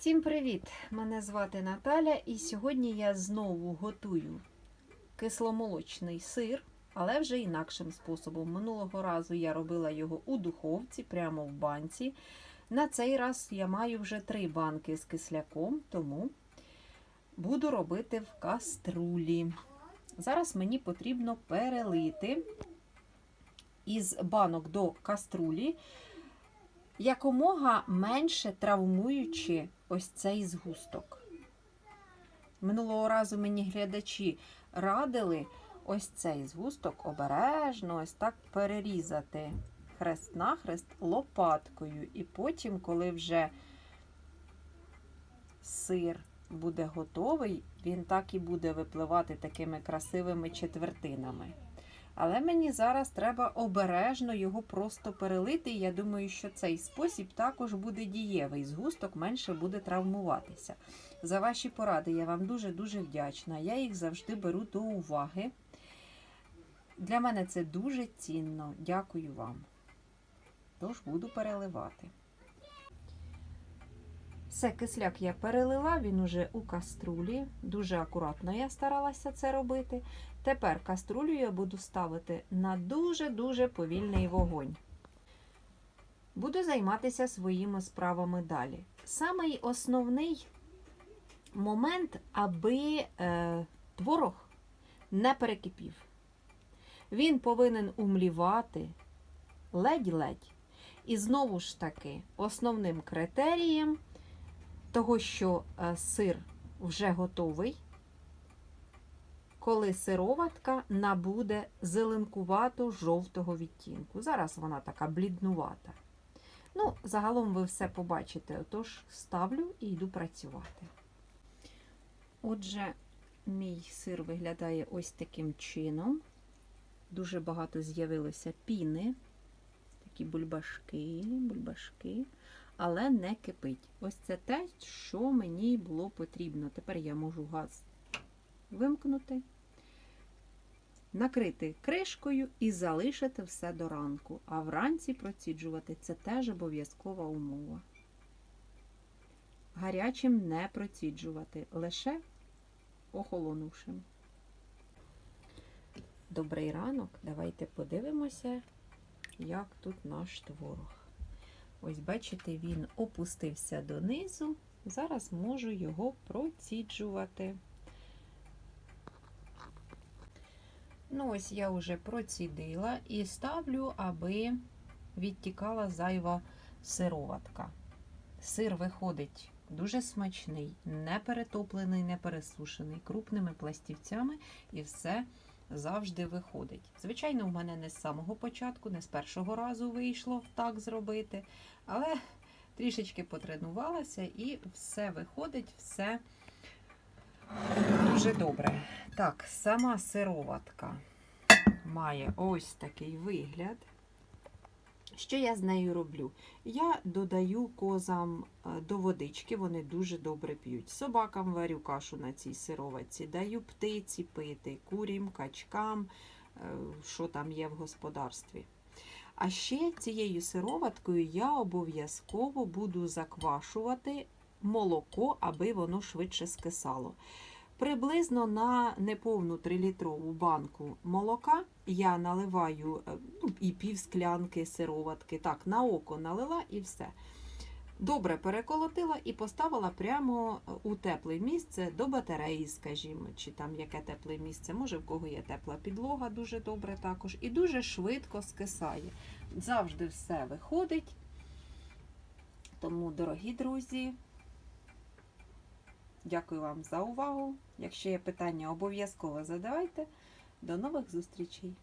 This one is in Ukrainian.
Всім привіт! Мене звати Наталя, і сьогодні я знову готую кисломолочний сир, але вже інакшим способом. Минулого разу я робила його у духовці, прямо в банці. На цей раз я маю вже три банки з кисляком, тому буду робити в каструлі. Зараз мені потрібно перелити із банок до каструлі якомога менше травмуючи ось цей згусток. Минулого разу мені глядачі радили ось цей згусток обережно ось так перерізати хрест-нахрест лопаткою. І потім, коли вже сир буде готовий, він так і буде випливати такими красивими четвертинами. Але мені зараз треба обережно його просто перелити. І я думаю, що цей спосіб також буде дієвий. Згусток менше буде травмуватися. За ваші поради я вам дуже-дуже вдячна. Я їх завжди беру до уваги. Для мене це дуже цінно. Дякую вам. Тож буду переливати. Все, кисляк я перелила, він уже у каструлі. Дуже акуратно я старалася це робити. Тепер каструлю я буду ставити на дуже-дуже повільний вогонь. Буду займатися своїми справами далі. Самий основний момент, аби е, творог не перекипів. Він повинен умлівати ледь-ледь. І знову ж таки, основним критерієм того, що е, сир вже готовий, коли сироватка набуде зеленкувато жовтого відтінку. Зараз вона така бліднувата. Ну, загалом ви все побачите, отож ставлю і йду працювати. Отже, мій сир виглядає ось таким чином. Дуже багато з'явилося піни, такі бульбашки, бульбашки, але не кипить. Ось це те, що мені було потрібно. Тепер я можу газ вимкнути, накрити кришкою і залишити все до ранку. А вранці проціджувати це теж обов'язкова умова. Гарячим не проціджувати, лише охолонувшим. Добрий ранок. Давайте подивимося, як тут наш творог. Ось, бачите, він опустився донизу. Зараз можу його проціджувати. Ну, ось я вже процідила і ставлю, аби відтікала зайва сироватка. Сир виходить дуже смачний, не перетоплений, не пересушений, крупними пластівцями і все завжди виходить. Звичайно, в мене не з самого початку, не з першого разу вийшло так зробити, але трішечки потренувалася і все виходить, все дуже добре. Так, сама сироватка має ось такий вигляд. Що я з нею роблю? Я додаю козам до водички, вони дуже добре п'ють. Собакам варю кашу на цій сироватці, даю птиці пити, курям, качкам, що там є в господарстві. А ще цією сироваткою я обов'язково буду заквашувати молоко, аби воно швидше скисало. Приблизно на неповну 3-літрову банку молока я наливаю ну, і пів склянки сироватки. Так, на око налила і все. Добре переколотила і поставила прямо у тепле місце до батареї, скажімо, чи там яке тепле місце, може в кого є тепла підлога, дуже добре також. І дуже швидко скисає. Завжди все виходить. Тому, дорогі друзі, Дякую вам за увагу. Якщо є питання, обов'язково задавайте. До нових зустрічей!